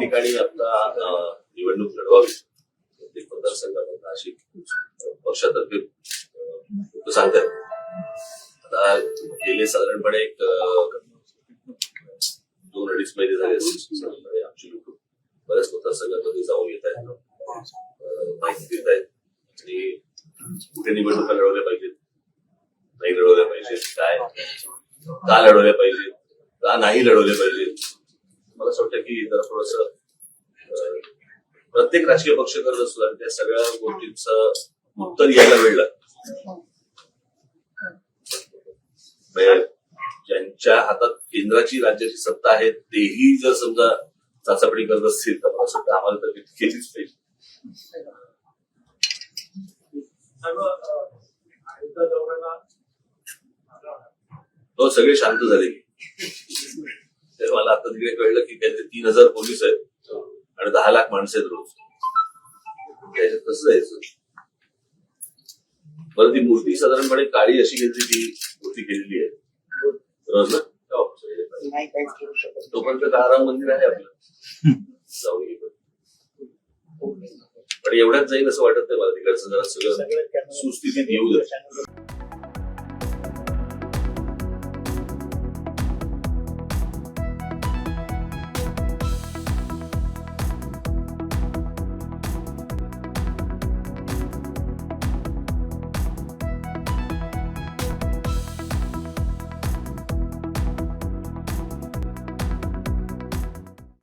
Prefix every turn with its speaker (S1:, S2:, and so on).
S1: ठिकाणी आता निवडणूक लढवावी. प्रत्येक मतदारसंघात अशी पक्षातर्फे लोक सांगतात. आता गेले साधारणपणे एक दोन अडीच महिने झाले साधारणपणे आमची लोक बऱ्याच मतदारसंघामध्ये जाऊन येत आहेत. माहिती देत आहेत. आणि कुठे निवडणुका लढवल्या पाहिजेत? नाही लढवल्या पाहिजेत. काय? का लढवल्या पाहिजेत? का नाही लढवल्या पाहिजेत? मला असं वाटतं की जरा थोडस प्रत्येक राजकीय पक्ष करत असतो आणि त्या सगळ्या गोष्टींचं उत्तर यायला वेळ लागतो. म्हणजे ज्यांच्या हातात केंद्राची राज्याची सत्ता आहे तेही जर समजा चाचपणी करत असतील तर मला वाटतं आम्हाला तर केलीच पाहिजे. तो सगळे शांत झाले. मला आता तिकडे कळलं की काहीतरी तीन हजार पोलीस आहेत आणि दहा लाख माणसं आहेत रोज. त्याच्यात कसं जायचं? बरं ती मूर्ती साधारणपणे काळी अशी घेतली ती मूर्ती केलेली आहे.
S2: शकत
S1: तोपर्यंत काराम मंदिर आहे आपलं. जाऊन ये पण एवढ्यात जाईल असं वाटत नाही मला तिकडचं जरा सगळं सुस्थितीत येऊ दे.